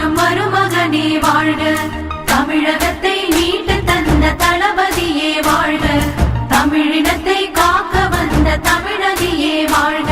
வாழும் மருமகனே வாழ்க. தமிழகத்தை மீட்டு தந்த தளபதியே வாழ்க. தமிழினத்தை காக்க வந்த தமிழகியே வாழ்க.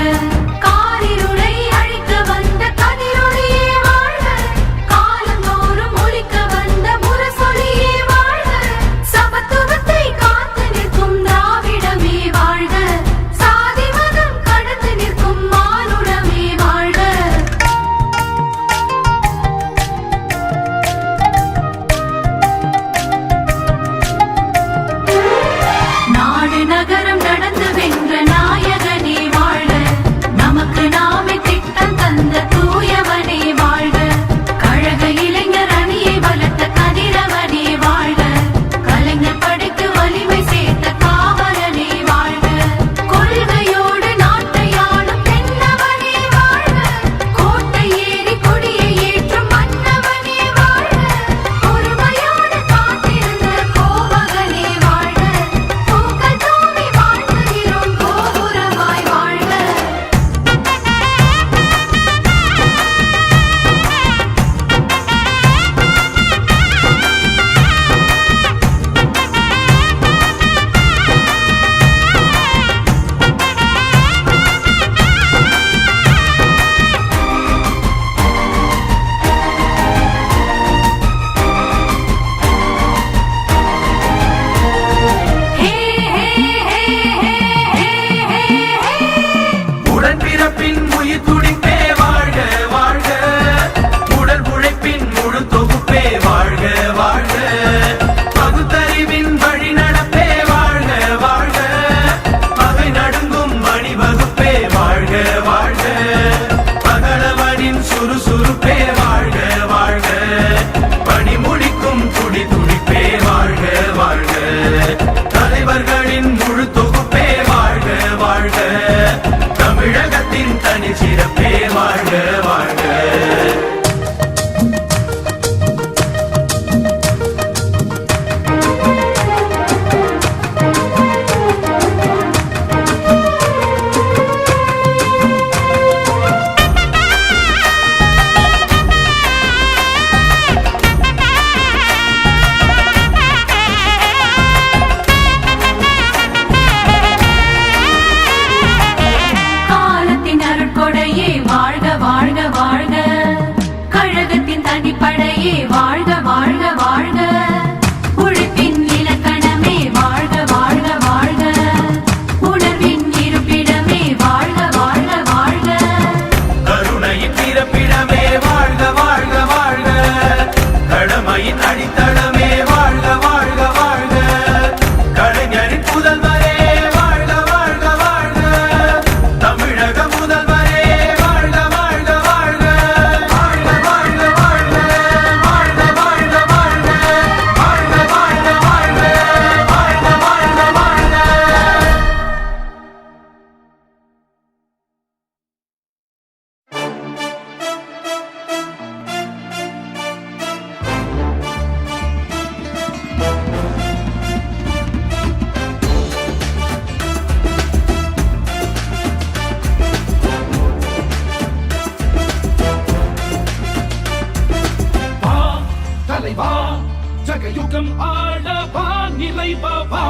வாழவா நிலைவா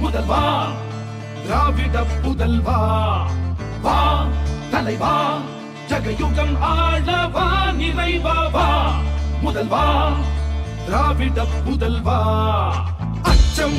முதல்வா திராவிட புதல்வா வா தலைவா ஜகயுகம் ஆழவா நிறைவா முதல்வா திராவிட புதல்வா அச்சம்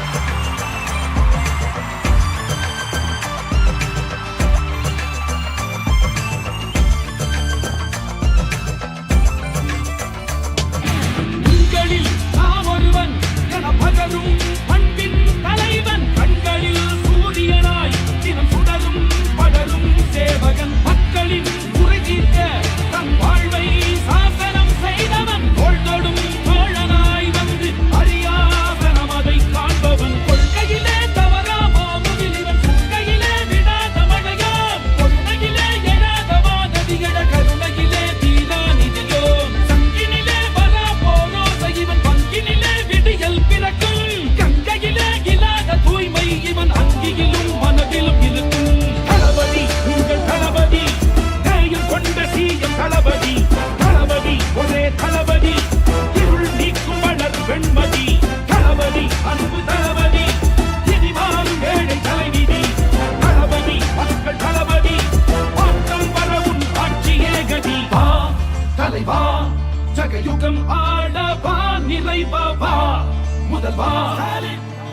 முதல்வா.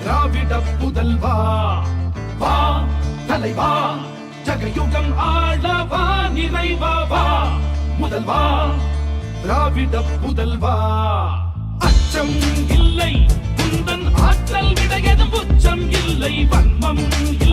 திராவிட புதல்வா. வா தலைவா. ஜகயுகம் ஆளவா நிறைவா வா. முதல்வா திராவிட புதல்வா. அச்சம் இல்லை குந்தன் ஆற்றல் விட எதுவும் உச்சம் இல்லை வன்மம் இல்லை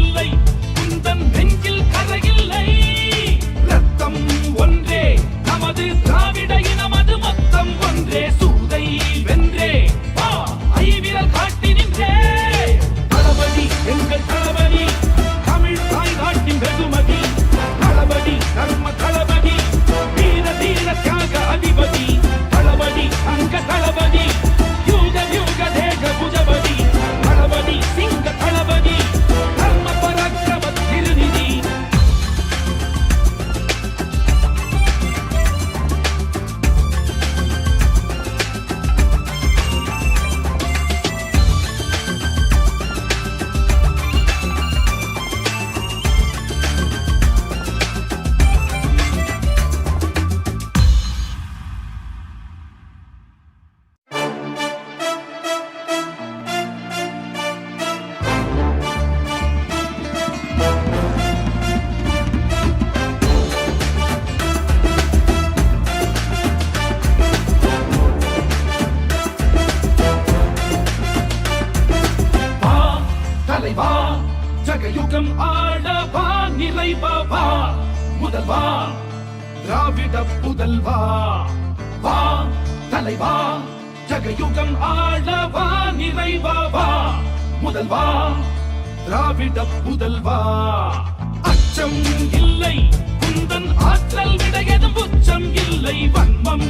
திராவிட புதல்வா வா தலைவா ஜகயுகம் ஆளவா நிறைவா வா. முதல்வா திராவிட புதல்வா அச்சம் இல்லை குந்தன் ஆற்றல் விட எதும் உச்சம் இல்லை வன்மம்